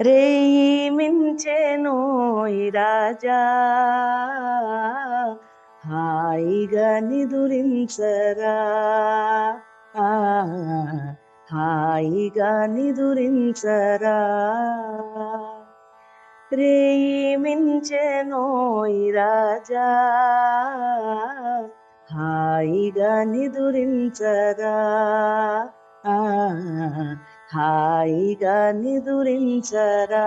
రేయి మించెను రాజా. హాయిగా నిదురించరా. హాయిగా నిదురించరా. రేయి మించెను రాజా. హాయిగా నిదురించరా. హాయిగా నిదురించరా.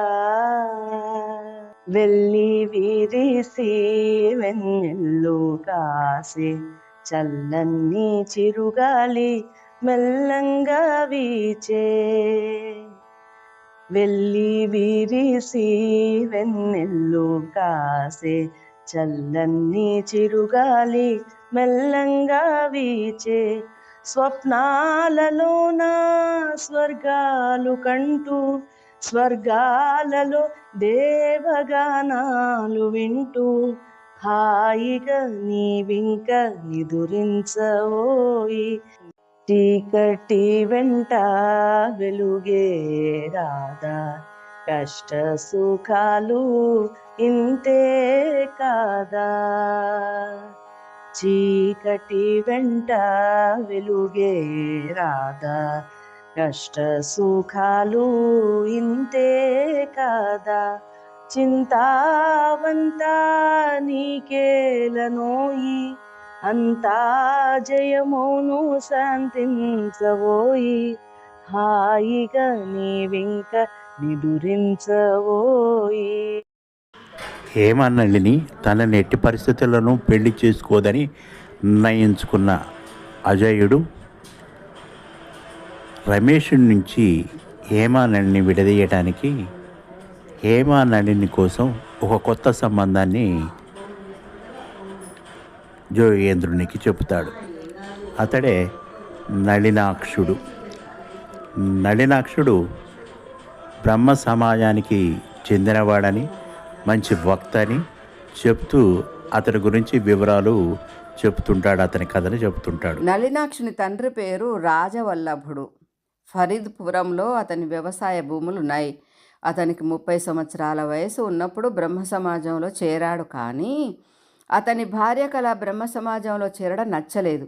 వెళ్ళి విరిసి వెన్నెల్లు కాసి చల్లన్ని చిరుగాలి మెల్లంగా వీచే. వెళ్ళి విరిసి వెన్నెల్లు కాసే చల్లన్ని చిరుగాలి మెల్లంగా వీచే. స్వప్నాలలోన స్వర్గాలు కంటూ స్వర్గాలలో దేవగానాలు వింటూ హాయిగా నీవింక నిదురించవోయి చీకటి వెంట వెలుగే రాదా. కష్ట సుఖాలు ఇంతే కాదా. చీకటి వెంట వెలుగే రాదా కష్ట సుఖాలు ఇంతే కాదా? చింతావంతా నీకేలనోయి అంతా జయమోను శాంతించవోయి హాయిగా నీవింక నిదురించవోయి హేమనళిని తనని ఎట్టి పరిస్థితులను పెళ్ళి చేసుకోదని నిర్ణయించుకున్న అజయుడు రమేష్ నుంచి హేమానళిని విడదీయటానికి హేమానళిని కోసం ఒక కొత్త సంబంధాన్ని జోగేంద్రునికి చెబుతాడు. అతడే నళినాక్షుడు. నళినాక్షుడు బ్రహ్మ సమాజానికి చెందినవాడని మంచి వక్త అని చెప్తూ అతని గురించి వివరాలు చెప్తుంటాడు అతని కథని చెప్తుంటాడు. నళినాక్షుని తండ్రి పేరు రాజవల్లభుడు. ఫరీద్పురంలో అతని వ్యవసాయ భూములు ఉన్నాయి అతనికి ముప్పై సంవత్సరాల వయసు ఉన్నప్పుడు బ్రహ్మ సమాజంలో చేరాడు కానీ అతని భార్య కళ బ్రహ్మ సమాజంలో చేరడం నచ్చలేదు.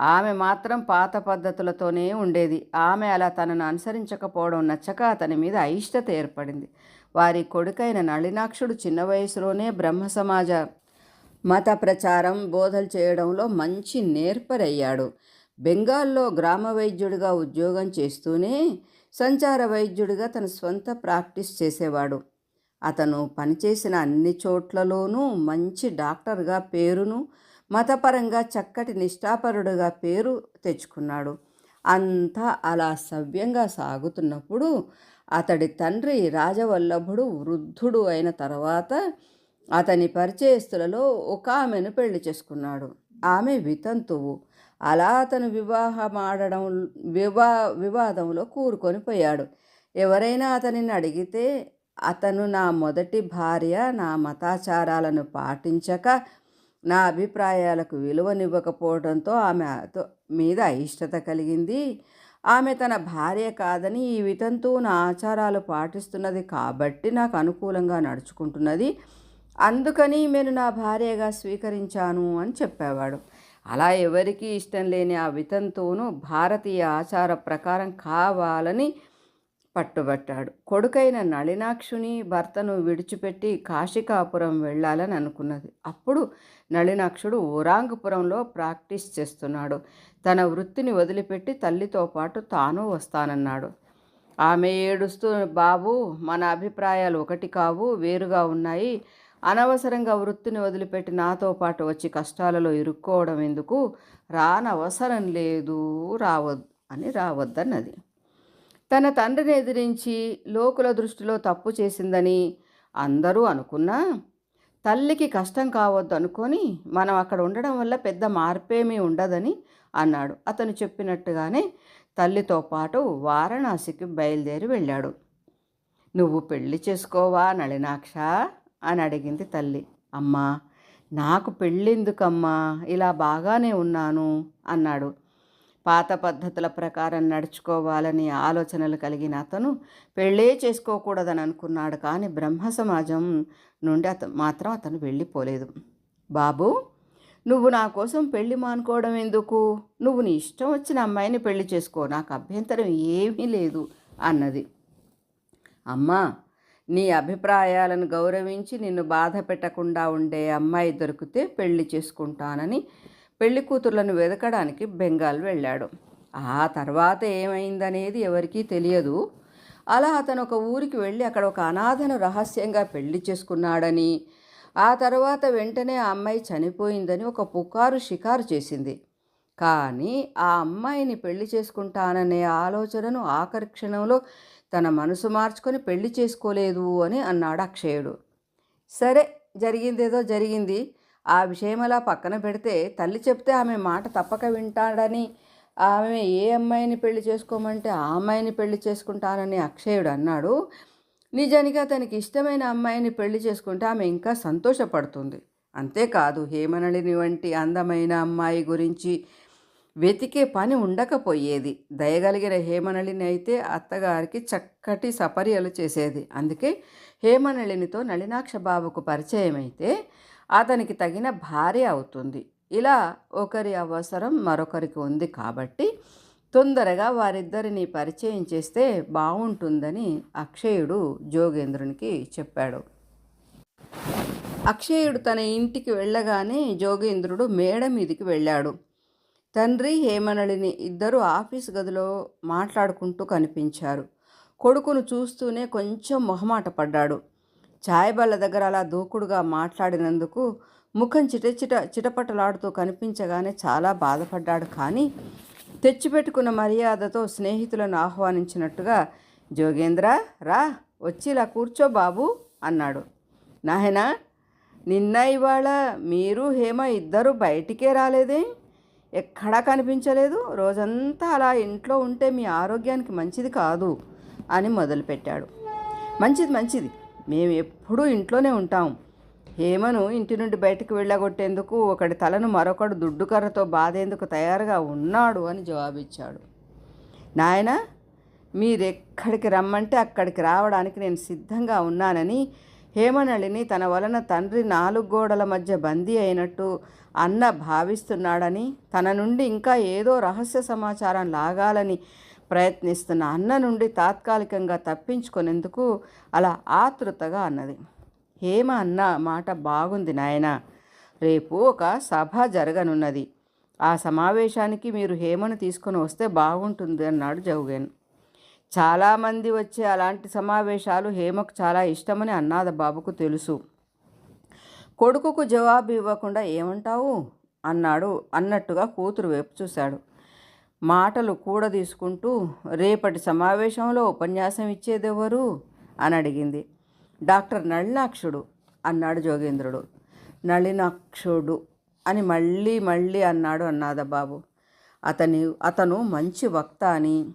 ఆమె మాత్రం పాత పద్ధతులతోనే ఉండేది. ఆమె అలా తనను అనుసరించకపోవడం నచ్చక అతని మీద అయిష్టత ఏర్పడింది. వారి కొడుకైన నళినాక్షుడు చిన్న వయసులోనే బ్రహ్మ సమాజ మత ప్రచారం బోధలు చేయడంలో మంచి నేర్పరయ్యాడు. బెంగాల్లో గ్రామ వైద్యుడిగా ఉద్యోగం చేస్తూనే సంచార వైద్యుడిగా తన స్వంత ప్రాక్టీస్ చేసేవాడు. అతను పనిచేసిన అన్ని చోట్లలోనూ మంచి డాక్టర్గా పేరును మతపరంగా చక్కటి నిష్ఠాపరుడుగా పేరు తెచ్చుకున్నాడు. అంతా అలా సవ్యంగా సాగుతున్నప్పుడు అతడి తండ్రి రాజవల్లభుడు వృద్ధుడు అయిన తర్వాత అతని పరిచయస్తులలో ఒక ఆమెను పెళ్ళి చేసుకున్నాడు. ఆమె వితంతువు. అలా అతను వివాహం ఆడడం వివా వివాదంలో కూరుకొని పోయాడు. ఎవరైనా అతనిని అడిగితే అతను నా మొదటి భార్య నా మతాచారాలను పాటించక నా అభిప్రాయాలకు విలువనివ్వకపోవడంతో ఆమె తో- మీద అయిష్టత కలిగింది. ఆమె తన భార్య కాదని ఈ వితంతు నా ఆచారాలు పాటిస్తున్నది కాబట్టి నాకు అనుకూలంగా నడుచుకుంటున్నది. అందుకని నేను నా భార్యగా స్వీకరించాను అని చెప్పేవాడు. అలా ఎవరికీ ఇష్టం లేని ఆ వితంతువును భారతీయ ఆచార ప్రకారం కావాలని పట్టుబట్టాడు. కొడుకైన నళినాక్షుని భర్తను విడిచిపెట్టి కాశికాపురం వెళ్ళాలని అనుకున్నది. అప్పుడు నళినాక్షుడు ఊరాంగపురంలో ప్రాక్టీస్ చేస్తున్నాడు. తన వృత్తిని వదిలిపెట్టి తల్లితో పాటు తాను వస్తానన్నాడు. ఆమె ఏడుస్తూ బాబు మన అభిప్రాయాలు ఒకటి కావు వేరుగా ఉన్నాయి. అనవసరంగా వృత్తిని వదిలిపెట్టి నాతో పాటు వచ్చి కష్టాలలో ఇరుక్కోవడం ఎందుకు? రానవసరం లేదు రావద్దు అని రావద్దన్నది. తన తండ్రిని ఎదిరించి లోకుల దృష్టిలో తప్పు చేసిందని అందరూ అనుకున్నా తల్లికి కష్టం కావద్దు అనుకొని మనం అక్కడ ఉండడం వల్ల పెద్ద మార్పేమీ ఉండదని అన్నాడు. అతను చెప్పినట్టుగానే తల్లితో పాటు వారణాసికి బయలుదేరి వెళ్ళాడు. నువ్వు పెళ్ళి చేసుకోవా నళినాక్ష అని అడిగింది తల్లి. అమ్మా నాకు పెళ్ళెందుకమ్మా? ఇలా బాగానే ఉన్నాను అన్నాడు. పాత పద్ధతుల ప్రకారం నడుచుకోవాలని ఆలోచనలు కలిగిన అతను పెళ్ళే చేసుకోకూడదని అనుకున్నాడు కానీ బ్రహ్మ సమాజం నుండి అతను మాత్రం అతను వెళ్ళిపోలేదు. బాబు నువ్వు నా కోసం పెళ్ళి మానుకోవడం ఎందుకు? నువ్వు నీ ఇష్టం వచ్చిన అమ్మాయిని పెళ్ళి చేసుకో నాకు అభ్యంతరం ఏమీ లేదు అన్నది. అమ్మా నీ అభిప్రాయాలను గౌరవించి నిన్ను బాధ పెట్టకుండా ఉండే అమ్మాయి దొరికితే పెళ్ళి చేసుకుంటానని పెళ్ళి కూతుర్లను వెతకడానికి బెంగాల్ వెళ్ళాడు. ఆ తర్వాత ఏమైందనేది ఎవరికీ తెలియదు. అలా అతను ఒక ఊరికి వెళ్ళి అక్కడ ఒక అనాథను రహస్యంగా పెళ్ళి చేసుకున్నాడని ఆ తర్వాత వెంటనే ఆ అమ్మాయి చనిపోయిందని ఒక పుకారు షికారు చేసింది. కానీ ఆ అమ్మాయిని పెళ్ళి చేసుకుంటాననే ఆలోచనను ఆఖరి క్షణంలో తన మనసు మార్చుకొని పెళ్ళి చేసుకోలేదు అని అన్నాడు అక్షయుడు. సరే జరిగిందేదో జరిగింది. ఆ విషయం అలా పక్కన పెడితే తల్లి చెప్తే ఆమె మాట తప్పక వింటాడని ఆమె ఏ అమ్మాయిని పెళ్ళి చేసుకోమంటే ఆ అమ్మాయిని పెళ్ళి చేసుకుంటానని అక్షయుడు అన్నాడు. నిజానికి అతనికి ఇష్టమైన అమ్మాయిని పెళ్ళి చేసుకుంటే ఆమె ఇంకా సంతోషపడుతుంది. అంతేకాదు హేమనళిని వంటి అందమైన అమ్మాయి గురించి వెతికే పని ఉండకపోయేది. దయగలిగిన హేమనళిని అయితే అత్తగారికి చక్కటి సపర్యలు చేసేది. అందుకే హేమనళినితో నళినాక్ష బాబుకు పరిచయం అయితే అతనికి తగిన భార్య అవుతుంది. ఇలా ఒకరి అవసరం మరొకరికి ఉంది కాబట్టి తొందరగా వారిద్దరిని పరిచయం చేస్తే బాగుంటుందని అక్షయుడు జోగేంద్రునికి చెప్పాడు. అక్షయుడు తన ఇంటికి వెళ్ళగానే జోగేంద్రుడు మేడ మీదికి వెళ్ళాడు. తండ్రి హేమనళిని ఇద్దరు ఆఫీస్ గదిలో మాట్లాడుకుంటూ కనిపించారు. కొడుకును చూస్తూనే కొంచెం మొహమాట పడ్డాడు. ఛాయబళ్ళ బల్ల దగ్గర అలా దూకుడుగా మాట్లాడినందుకు ముఖం చిటచిట చిటపటలాడుతూ కనిపించగానే చాలా బాధపడ్డాడు. కానీ తెచ్చిపెట్టుకున్న మర్యాదతో స్నేహితులను ఆహ్వానించినట్టుగా జోగేంద్ర రా వచ్చి ఇలా కూర్చో బాబు అన్నాడు. నాయనా నిన్న ఇవాళ మీరు హేమ ఇద్దరు బయటికే రాలేదే? ఎక్కడా కనిపించలేదు? రోజంతా అలా ఇంట్లో ఉంటే మీ ఆరోగ్యానికి మంచిది కాదు అని మొదలుపెట్టాడు. మంచిది మంచిది. మేము ఎప్పుడూ ఇంట్లోనే ఉంటాం. హేమను ఇంటి నుండి బయటకు వెళ్ళగొట్టేందుకు ఒకడి తలను మరొకడు దుడ్డుకర్రతో బాధేందుకు తయారుగా ఉన్నాడు అని జవాబిచ్చాడు. నాయన మీరెక్కడికి రమ్మంటే అక్కడికి రావడానికి నేను సిద్ధంగా ఉన్నానని హేమనళిని తన వలన తండ్రి నాలుగు గోడల మధ్య బందీ అయినట్టు అన్న భావిస్తున్నాడని తన నుండి ఇంకా ఏదో రహస్య సమాచారం లాగాలని ప్రయత్నిస్తున్న అన్న నుండి తాత్కాలికంగా తప్పించుకునేందుకు అలా ఆతృతగా అన్నది. హేమ అన్న మాట బాగుంది నాయన. రేపు ఒక సభ జరగనున్నది. ఆ సమావేశానికి మీరు హేమను తీసుకొని వస్తే బాగుంటుంది అన్నాడు జౌగేన్. చాలామంది వచ్చే అలాంటి సమావేశాలు హేమకు చాలా ఇష్టమని అన్నాద బాబుకు తెలుసు. కొడుకుకు జవాబు ఇవ్వకుండా ఏమంటావు? అన్నాడు అన్నట్టుగా కూతురు వైపు చూశాడు. మాటలు కూడా తీసుకుంటూ రేపటి సమావేశంలో ఉపన్యాసం ఇచ్చేదెవరు? అని అడిగింది. డాక్టర్ నళినాక్షుడు అన్నాడు జోగేంద్రుడు. నళినాక్షుడు అని మళ్ళీ మళ్ళీ అన్నాడు అన్నాదబాబు. అతని అతను మంచి వక్త అని.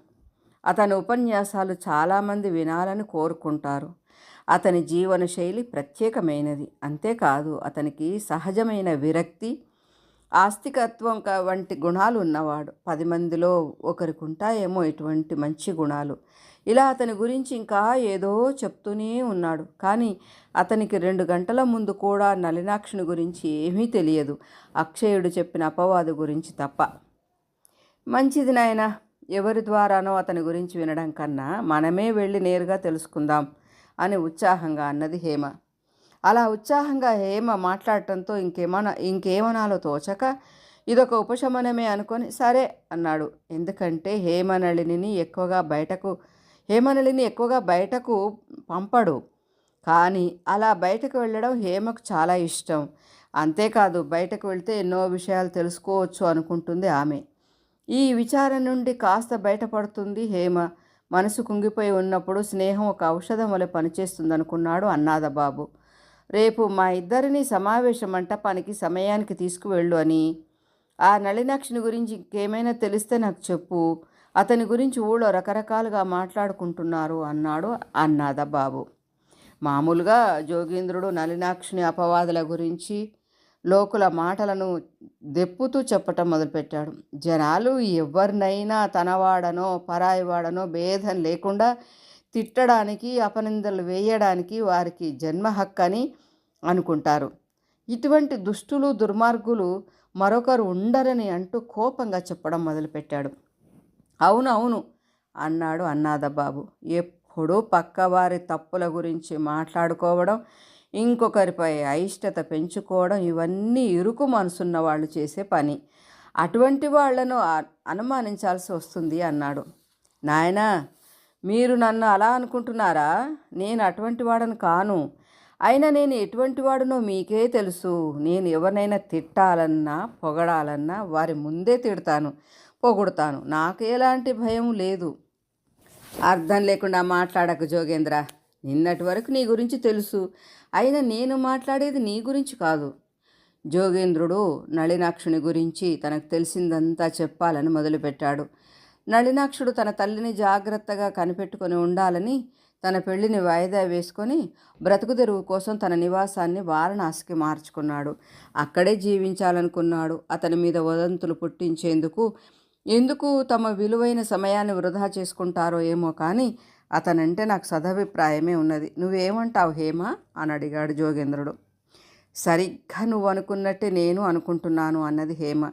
అతని ఉపన్యాసాలు చాలామంది వినాలని కోరుకుంటారు. అతని జీవన శైలి ప్రత్యేకమైనది. అంతేకాదు అతనికి సహజమైన విరక్తి ఆస్తికత్వం క- వంటి గుణాలు ఉన్నవాడు. పది మందిలో ఒకరికి ఉంటాయేమో ఇటువంటి మంచి గుణాలు. ఇలా అతని గురించి ఇంకా ఏదో చెప్తూనే ఉన్నాడు. కానీ అతనికి రెండు గంటల ముందు కూడా నలినాక్షుని గురించి ఏమీ తెలియదు. అక్షయుడు చెప్పిన అపవాదు గురించి తప్ప. మంచిది నాయన ఎవరి ద్వారానో అతని గురించి వినడం కన్నా మనమే వెళ్ళి నేరుగా తెలుసుకుందాం అని ఉత్సాహంగా అన్నది హేమ. అలా ఉత్సాహంగా హేమ మాట్లాడటంతో ఇంకేమన ఇంకేమనాలో తోచక ఇదొక ఉపశమనమే అనుకొని సరే అన్నాడు. ఎందుకంటే హేమనళిని ఎక్కువగా బయటకు హేమనళిని ఎక్కువగా బయటకు పంపడు. కానీ అలా బయటకు వెళ్ళడం హేమకు చాలా ఇష్టం. అంతేకాదు బయటకు వెళ్తే ఎన్నో విషయాలు తెలుసుకోవచ్చు అనుకుంటుంది ఆమె. ఈ విచారం నుండి కాస్త బయటపడుతుంది హేమ. మనసు కుంగిపోయి ఉన్నప్పుడు స్నేహం ఒక ఔషధం వలె పనిచేస్తుందనుకున్నాడు అన్నాదబాబు. రేపు మా ఇద్దరిని సమావేశ మంటపానికి సమయానికి తీసుకువెళ్ళు అని. ఆ నళినాక్షిని గురించి ఇంకేమైనా తెలిస్తే నాకు చెప్పు. అతని గురించి ఊళ్ళో రకరకాలుగా మాట్లాడుకుంటున్నారు అన్నాడు అన్నాద బాబు మామూలుగా జోగేంద్రుడు నలినాక్షిని అపవాదుల గురించి లోకుల మాటలను దెప్పుతూ చెప్పటం మొదలుపెట్టాడు. జనాలు ఎవరినైనా తనవాడనో పరాయివాడనో భేదం లేకుండా తిట్టడానికి అపనిందలు వేయడానికి వారికి జన్మ హక్కు అని అనుకుంటారు. ఇటువంటి దుష్టులు దుర్మార్గులు మరొకరు ఉండరని అంటూ కోపంగా చెప్పడం మొదలుపెట్టాడు. అవును అవును అన్నాడు అన్నాదబాబు. ఎప్పుడూ పక్కవారి తప్పుల గురించి మాట్లాడుకోవడం ఇంకొకరిపై అయిష్టత పెంచుకోవడం ఇవన్నీ ఇరుకు మనసున్న వాళ్ళు చేసే పని. అటువంటి వాళ్ళను అనుమానించాల్సి వస్తుంది అన్నాడు. నాయనా మీరు నన్ను అలా అనుకుంటున్నారా? నేను అటువంటి వాడను కాను. అయినా నేను ఎటువంటి వాడునో మీకే తెలుసు. నేను ఎవరినైనా తిట్టాలన్నా పొగడాలన్నా వారి ముందే తిడతాను పొగుడతాను. నాకు ఎలాంటి భయం లేదు. అర్థం లేకుండా మాట్లాడకు జోగేంద్ర. నిన్నటి వరకు నీ గురించి తెలుసు. అయినా నేను మాట్లాడేది నీ గురించి కాదు. జోగేంద్రుడు నళినాక్షుని గురించి తనకు తెలిసిందంతా చెప్పాలని మొదలుపెట్టాడు. నళినాక్షుడు తన తల్లిని జాగ్రత్తగా కనిపెట్టుకొని ఉండాలని తన పెళ్ళిని వాయిదా వేసుకొని బ్రతుకుదెరువు కోసం తన నివాసాన్ని వారణాసికి మార్చుకున్నాడు. అక్కడే జీవించాలనుకున్నాడు. అతని మీద వదంతులు పుట్టించేందుకు ఎందుకు తమ విలువైన సమయాన్ని వృధా చేసుకుంటారో ఏమో కానీ అతనంటే నాకు సదభిప్రాయమే ఉన్నది. నువ్వేమంటావు హేమ? అని అడిగాడు జోగేంద్రుడు. సరిగ్గా నువ్వు అనుకున్నట్టే నేను అనుకుంటున్నాను అన్నది హేమ.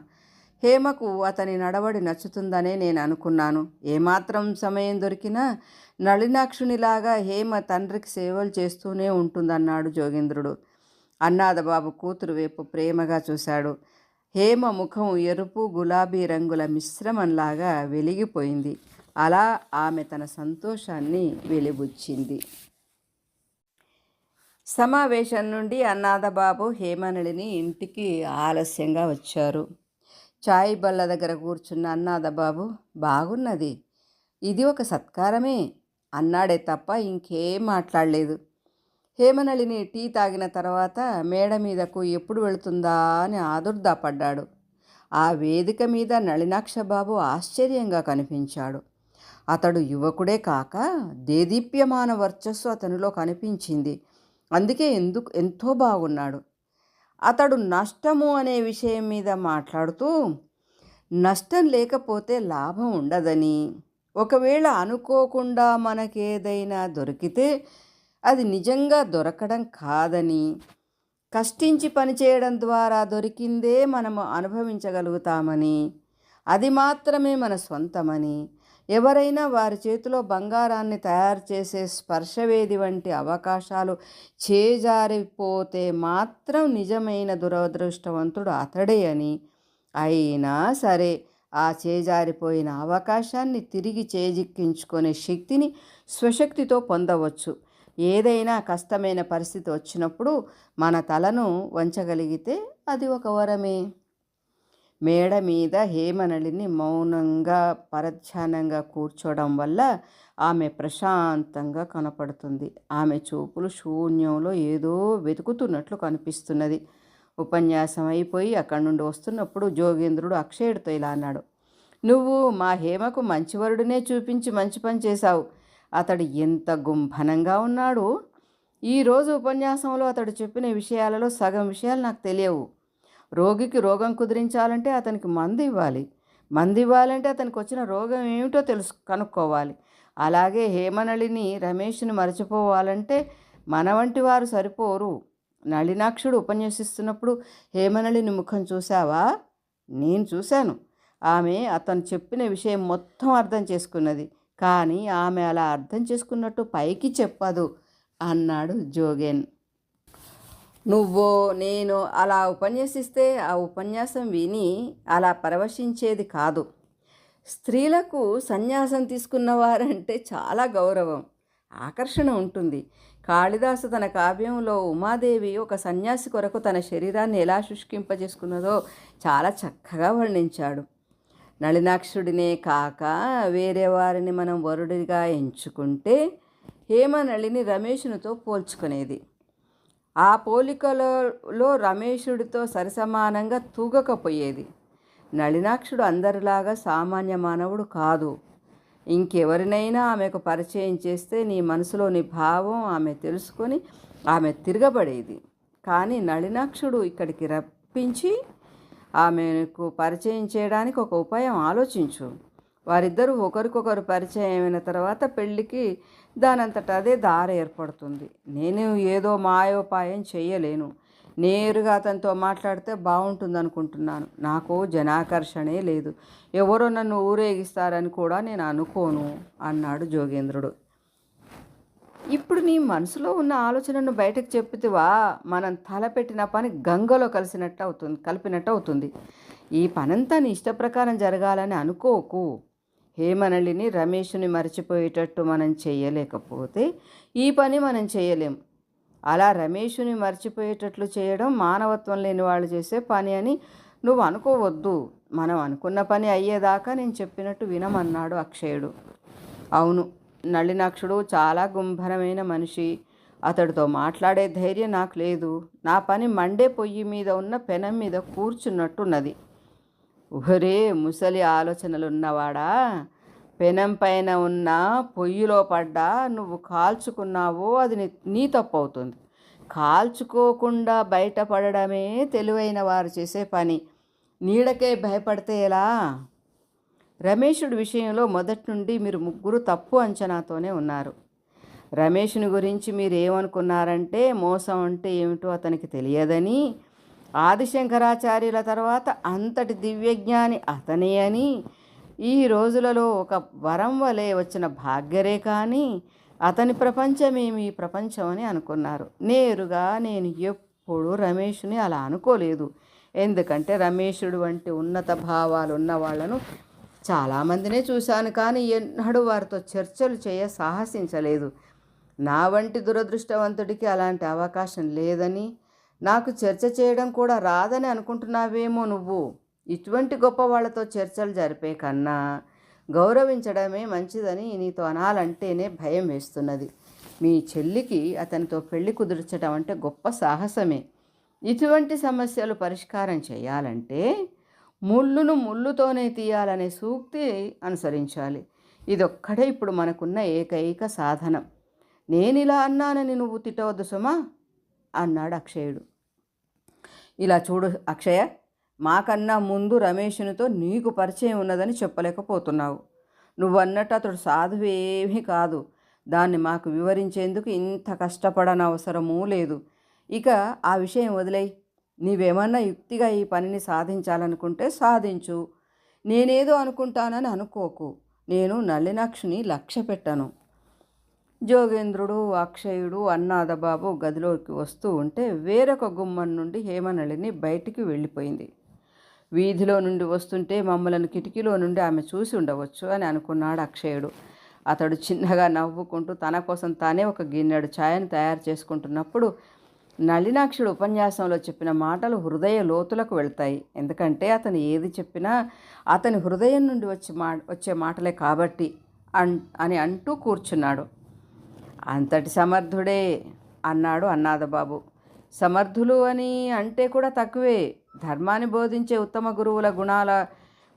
హేమకు అతని నడవడి నచ్చుతుందనే నేను అనుకున్నాను. ఏమాత్రం సమయం దొరికినా నళినాక్షునిలాగా హేమ తండ్రికి సేవలు చేస్తూనే ఉంటుందన్నాడు జోగేంద్రుడు. అన్నాదబాబు కూతురు వైపు ప్రేమగా చూశాడు. హేమ ముఖం ఎరుపు గులాబీ రంగుల మిశ్రమంలాగా వెలిగిపోయింది. అలా ఆమె తన సంతోషాన్ని వెలిబుచ్చింది. సమావేశం నుండి అన్నాదబాబు హేమనళిని ఇంటికి ఆలస్యంగా వచ్చారు. చాయ్ బల్ల దగ్గర కూర్చున్న అన్నాదబాబు బాగున్నది. ఇది ఒక సత్కారమే. అన్నాడే తప్ప ఇంకేం మాట్లాడలేదు. హేమనళిని టీ తాగిన తర్వాత మేడ మీదకు ఎప్పుడు వెళుతుందా అని ఆదుర్దాపడ్డాడు ఆ వేదిక మీద నళినాక్షబాబు ఆశ్చర్యంగా కనిపించాడు. అతడు యువకుడే కాక దేదీప్యమాన వర్చస్సు అతనిలో కనిపించింది. అందుకే ఎందుకు ఎంతో బాగున్నాడు. అతడు నష్టము అనే విషయం మీద మాట్లాడుతూ నష్టం లేకపోతే లాభం ఉండదని. ఒకవేళ అనుకోకుండా మనకేదైనా దొరికితే అది నిజంగా దొరకడం కాదని. కష్టించి పనిచేయడం ద్వారా దొరికిందే మనము అనుభవించగలుగుతామని. అది మాత్రమే మన సొంతమని ఎవరైనా వారి చేతిలో బంగారాన్ని తయారు చేసే స్పర్శవేది వంటి అవకాశాలు చేజారిపోతే మాత్రం నిజమైన దురదృష్టవంతుడు అతడే అని. అయినా సరే ఆ చేజారిపోయిన అవకాశాన్ని తిరిగి చేజిక్కించుకునే శక్తిని స్వశక్తితో పొందవచ్చు. ఏదైనా కష్టమైన పరిస్థితి వచ్చినప్పుడు మన తలను వంచగలిగితే అది ఒక వరమే. మేడ మీద హేమనళిని మౌనంగా పరధ్యానంగా కూర్చోవడం వల్ల ఆమె ప్రశాంతంగా కనపడుతుంది. ఆమె చూపులు శూన్యంలో ఏదో వెతుకుతున్నట్లు కనిపిస్తున్నది. ఉపన్యాసం అయిపోయి అక్కడి నుండి వస్తున్నప్పుడు జోగేంద్రుడు అక్షయుడితో ఇలా అన్నాడు. నువ్వు మా హేమకు మంచివరుడినే చూపించి మంచి పని చేశావు. అతడు ఎంత గుంభనంగా ఉన్నాడు. ఈరోజు ఉపన్యాసంలో అతడు చెప్పిన విషయాలలో సగం విషయాలు నాకు తెలియవు. రోగికి రోగం కుదిరించాలంటే అతనికి మందు ఇవ్వాలి. మందు ఇవ్వాలంటే అతనికి వచ్చిన రోగం ఏమిటో తెలుసు కనుక్కోవాలి. అలాగే హేమనళిని రమేష్ని మరచిపోవాలంటే మన వంటి వారు సరిపోరు. నళినాక్షుడు ఉపన్యసిస్తున్నప్పుడు హేమనళిని ముఖం చూసావా నేను చూశాను. ఆమె అతను చెప్పిన విషయం మొత్తం అర్థం చేసుకున్నది. కానీ ఆమె అలా అర్థం చేసుకున్నట్టు పైకి చెప్పదు అన్నాడు జోగేన్. నువ్వో నేను అలా ఉపన్యసిస్తే ఆ ఉపన్యాసం విని అలా పరవశించేది కాదు. స్త్రీలకు సన్యాసం తీసుకున్న వారంటే చాలా గౌరవం ఆకర్షణ ఉంటుంది. కాళిదాసు తన కావ్యంలో ఉమాదేవి ఒక సన్యాసి కొరకు తన శరీరాన్ని ఎలా శుష్కింపజేసుకున్నదో చాలా చక్కగా వర్ణించాడు. నళినాక్షుడినే కాక వేరే వారిని మనం వరుడిగా ఎంచుకుంటే హేమనళిని రమేషునితో పోల్చుకునేది. ఆ పోలికలలో రమేషుడితో సరిసమానంగా తూగకపోయేది. నళినాక్షుడు అందరిలాగా సామాన్య మానవుడు కాదు. ఇంకెవరినైనా ఆమెకు పరిచయం చేస్తే నీ మనసులోని భావం ఆమె తెలుసుకొని ఆమె తిరగబడేది. కానీ నళినాక్షుడు ఇక్కడికి రప్పించి ఆమెకు పరిచయం చేయడానికి ఒక ఉపాయం ఆలోచించు. వారిద్దరూ ఒకరికొకరు పరిచయం అయిన తర్వాత పెళ్ళికి దానంతట అదే దారి ఏర్పడుతుంది. నేను ఏదో మాయోపాయం చేయలేను. నేరుగా అతనితో మాట్లాడితే బాగుంటుంది అనుకుంటున్నాను నాకు జనాకర్షణే లేదు. ఎవరో నన్ను ఊరేగిస్తారని కూడా నేను అనుకోను అన్నాడు జోగేంద్రుడు. ఇప్పుడు నీ మనసులో ఉన్న ఆలోచనను బయటకు చెప్పుతివా? మనం తలపెట్టిన పని గంగలో కలిసినట్టు అవుతుంది కలిపినట్టు అవుతుంది. ఈ పనంతా నీ ఇష్ట ప్రకారం జరగాలని అనుకోకు. హేమనళిని రమేష్ని మర్చిపోయేటట్టు మనం చేయలేకపోతే ఈ పని మనం చేయలేం. అలా రమేష్ని మర్చిపోయేటట్లు చేయడం మానవత్వం లేని వాళ్ళు చేసే పని అని నువ్వు అనుకోవద్దు. మనం అనుకున్న పని అయ్యేదాకా నేను చెప్పినట్టు వినమన్నాడు అక్షయుడు. అవును నళినాక్షుడు చాలా గుంభరమైన మనిషి. అతడితో మాట్లాడే ధైర్యం నాకు లేదు. నా పని మండే పొయ్యి మీద ఉన్న పెనం మీద కూర్చున్నట్టున్నది. ఒరే ముసలి ఆలోచనలున్నవాడా? పెనం పైన ఉన్న పొయ్యిలో పడ్డా నువ్వు కాల్చుకున్నావో అది నీ తప్పు అవుతుంది కాల్చుకోకుండా బయటపడడమే తెలివైన వారు చేసే పని. నీడకే భయపడితే ఎలా? రమేషుడి విషయంలో మొదటి నుండి మీరు ముగ్గురు తప్పు అంచనాతోనే ఉన్నారు. రమేష్ని గురించి మీరు ఏమనుకున్నారంటే మోసం అంటే ఏమిటో అతనికి తెలియదని ఆదిశంకరాచార్యుల తర్వాత అంతటి దివ్యజ్ఞాని అతనే అని ఈ రోజులలో ఒక వరం వలె వచ్చిన భాగ్యరే కానీ అతని ప్రపంచమేమి ఈ ప్రపంచం అని అనుకున్నారు. నేరుగా నేను ఎప్పుడు రమేష్ని అలా అనుకోలేదు. ఎందుకంటే రమేషుడు వంటి ఉన్నత భావాలు ఉన్న వాళ్ళను చాలామందినే చూశాను కానీ ఎన్నడూ వారితో చర్చలు చేయ సాహసించలేదు. నా వంటి దురదృష్టవంతుడికి అలాంటి అవకాశం లేదని నాకు చర్చ చేయడం కూడా రాదని అనుకుంటున్నావేమో నువ్వు. ఇటువంటి గొప్ప వాళ్ళతో చర్చలు జరిపే కన్నా గౌరవించడమే మంచిదని నీతో అనాలంటేనే భయం వేస్తున్నది. మీ చెల్లికి అతనితో పెళ్ళి కుదుర్చడం అంటే గొప్ప సాహసమే. ఇటువంటి సమస్యలు పరిష్కారం చేయాలంటే ముళ్ళును ముళ్ళుతోనే తీయాలనే సూక్తి అనుసరించాలి. ఇదొక్కడే ఇప్పుడు మనకున్న ఏకైక సాధనం. నేను ఇలా అన్నానని నువ్వు తిట్టవద్దు సుమా. అన్నాడు అక్షయుడు. ఇలా చూడు అక్షయ మాకన్నా ముందు రమేష్నితో నీకు పరిచయం ఉన్నదని చెప్పలేకపోతున్నావు. నువ్వన్నట్టు అతడు అతడు సాధువేమీ కాదు. దాన్ని మాకు వివరించేందుకు ఇంత కష్టపడనవసరమూ లేదు. ఇక ఆ విషయం వదిలేయి. నీవేమన్నా యుక్తిగా ఈ పనిని సాధించాలనుకుంటే సాధించు. నేనేదో అనుకుంటానని అనుకోకు. నేను నల్లినాక్షిని లక్ష్య పెట్టను. జోగేంద్రుడు అక్షయుడు అన్నాదబాబు గదిలోకి వస్తూ ఉంటే వేరొక గుమ్మం నుండి హేమనళిని బయటికి వెళ్ళిపోయింది. వీధిలో నుండి వస్తుంటే మమ్మలను కిటికీలో నుండి ఆమె చూసి ఉండవచ్చు అని అనుకున్నాడు అక్షయుడు. అతడు చిన్నగా నవ్వుకుంటూ తన కోసం తానే ఒక గిన్నెడు ఛాయను తయారు చేసుకుంటున్నప్పుడు నళినాక్షుడు ఉపన్యాసంలో చెప్పిన మాటలు హృదయ లోతులకు వెళ్తాయి. ఎందుకంటే అతను ఏది చెప్పినా అతని హృదయం నుండి వచ్చే మా వచ్చే మాటలే కాబట్టి అన్ అని అంటూ కూర్చున్నాడు. అంతటి సమర్థుడే అన్నాడు అన్నాదబాబు. సమర్థులు అని అంటే కూడా తక్కువే. ధర్మాన్ని బోధించే ఉత్తమ గురువుల గుణాల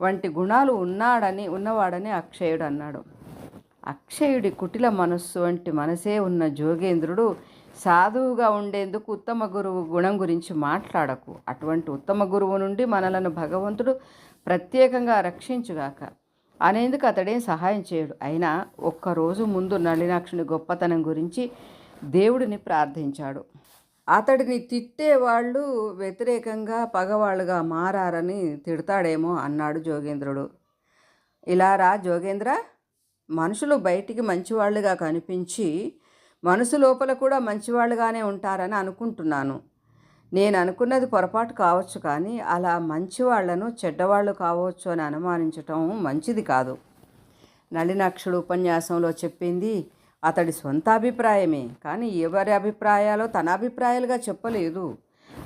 వంటి గుణాలు ఉన్నాడని ఉన్నవాడని అక్షయుడు అన్నాడు. అక్షయుడి కుటిల మనస్సు వంటి మనసే ఉన్న జోగేంద్రుడు సాధువుగా ఉండేందుకు ఉత్తమ గురువు గుణం గురించి మాట్లాడకు. అటువంటి ఉత్తమ గురువు నుండి మనలను భగవంతుడు ప్రత్యేకంగా రక్షించుగాక. అనేందుకు అతడేం సహాయం చేయడు. అయినా ఒక్కరోజు ముందు నళినాక్షుని గొప్పతనం గురించి దేవుడిని ప్రార్థించాడు. అతడిని తిట్టేవాళ్ళు వ్యతిరేకంగా పగవాళ్ళుగా మారారని తిడతాడేమో అన్నాడు జోగేంద్రుడు. ఇలా రా జోగేంద్ర మనుషులు బయటికి మంచివాళ్ళుగా కనిపించి మనసు లోపల కూడా మంచివాళ్ళుగానే ఉంటారని అనుకుంటున్నాను. నేను అనుకున్నది పొరపాటు కావచ్చు కానీ అలా మంచివాళ్ళను చెడ్డవాళ్ళు కావచ్చు అని అనుమానించటం మంచిది కాదు. నళినాక్షుడు ఉపన్యాసంలో చెప్పింది అతడి సొంత అభిప్రాయమే కానీ ఎవరి అభిప్రాయాలో తన అభిప్రాయాలుగా చెప్పలేదు.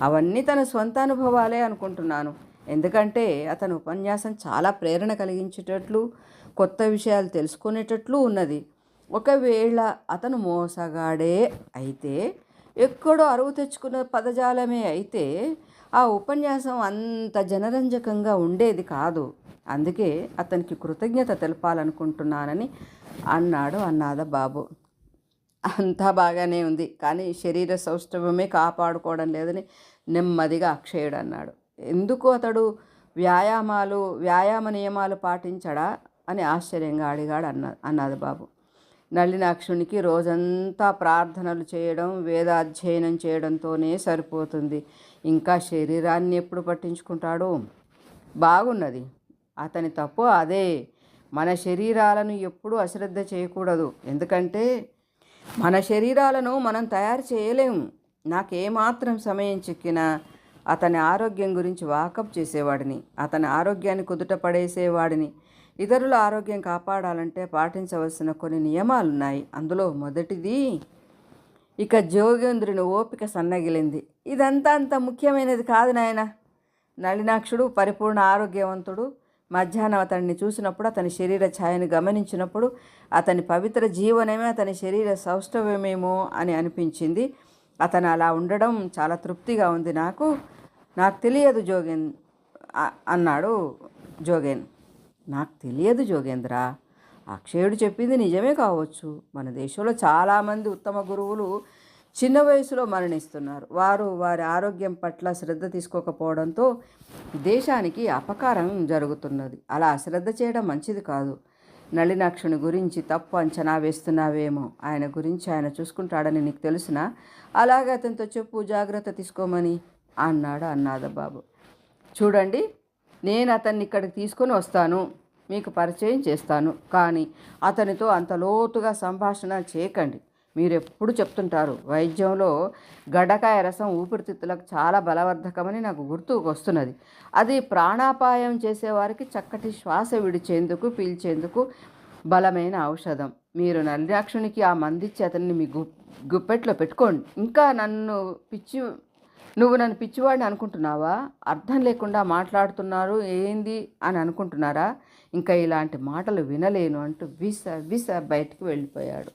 అవన్నీ తన సొంత అనుభవాలే అనుకుంటున్నాను. ఎందుకంటే అతని ఉపన్యాసం చాలా ప్రేరణ కలిగించేటట్లు కొత్త విషయాలు తెలుసుకునేటట్లు ఉన్నది. ఒకవేళ అతను మోసగాడే అయితే ఎక్కడో అరువు తెచ్చుకున్న పదజాలమే అయితే ఆ ఉపన్యాసం అంత జనరంజకంగా ఉండేది కాదు. అందుకే అతనికి కృతజ్ఞత తెలపాలనుకుంటున్నానని అన్నాడు అన్నాద బాబు అంతా బాగానే ఉంది కానీ శరీర సౌష్ఠవమే కాపాడుకోవడం లేదని నెమ్మదిగా అక్షయుడు అన్నాడు. ఎందుకు అతడు వ్యాయామాలు వ్యాయామ నియమాలు పాటించడా అని ఆశ్చర్యంగా అడిగాడు అన్న అన్నది బాబు నళినాక్షునికి రోజంతా ప్రార్థనలు చేయడం వేదాధ్యయనం చేయడంతోనే సరిపోతుంది. ఇంకా శరీరాన్ని ఎప్పుడు పట్టించుకుంటాడు? బాగున్నది. అతని తప్పు అదే. మన శరీరాలను ఎప్పుడూ అశ్రద్ధ చేయకూడదు. ఎందుకంటే మన శరీరాలను మనం తయారు చేయలేము నాకేమాత్రం సమయం చిక్కినా అతని ఆరోగ్యం గురించి వాకప్ చేసేవాడిని. అతని ఆరోగ్యాన్ని కుదుట పడేసేవాడిని. ఇతరుల ఆరోగ్యం కాపాడాలంటే పాటించవలసిన కొన్ని నియమాలున్నాయి. అందులో మొదటిది ఇక జోగేంద్రుని ఓపిక సన్నగిలింది. ఇదంతా అంత ముఖ్యమైనది కాదు నాయన. నళినాక్షుడు పరిపూర్ణ ఆరోగ్యవంతుడు. మధ్యాహ్నం అతన్ని చూసినప్పుడు అతని శరీర ఛాయను గమనించినప్పుడు అతని పవిత్ర జీవనమే అతని శరీర సౌష్ఠవమేమో అని అనిపించింది. అతను అలా ఉండడం చాలా తృప్తిగా ఉంది నాకు. నాకు తెలియదు జోగేన్ అన్నాడు జోగేన్. నాకు తెలియదు జోగేంద్ర. అక్షయుడు చెప్పింది నిజమే కావచ్చు. మన దేశంలో చాలామంది ఉత్తమ గురువులు చిన్న వయసులో మరణిస్తున్నారు. వారు వారి ఆరోగ్యం పట్ల శ్రద్ధ తీసుకోకపోవడంతో దేశానికి అపకారం జరుగుతున్నది. అలా శ్రద్ధ చేయడం మంచిది కాదు. నళినాక్షుని గురించి తప్పు అంచనా వేస్తున్నావేమో. ఆయన గురించి ఆయన చూసుకుంటాడని నీకు తెలుసునా? అలాగే అతనితో చెప్పు జాగ్రత్త తీసుకోమని అన్నాడు అన్నాద బాబు చూడండి నేను అతన్ని ఇక్కడికి తీసుకొని వస్తాను. మీకు పరిచయం చేస్తాను. కానీ అతనితో అంత లోతుగా సంభాషణ చేయకండి. మీరు ఎప్పుడు చెప్తుంటారు? వైద్యంలో గడ్డకాయ రసం ఊపిరితిత్తులకు చాలా బలవర్ధకమని నాకు గుర్తుకు వస్తున్నది. అది ప్రాణాపాయం చేసేవారికి చక్కటి శ్వాస విడిచేందుకు పీల్చేందుకు బలమైన ఔషధం. మీరు నల్లాక్షునికి ఆ మందిచ్చి అతన్ని మీ గు గుప్పెట్లో పెట్టుకోండి. ఇంకా నన్ను పిచ్చి నువ్వు నన్ను పిచ్చివాడిని అనుకుంటున్నావా? అర్థం లేకుండా మాట్లాడుతున్నారు ఏంది అని అనుకుంటున్నారా? ఇంకా ఇలాంటి మాటలు వినలేను అంటూ విస విస బయటికి వెళ్ళిపోయాడు.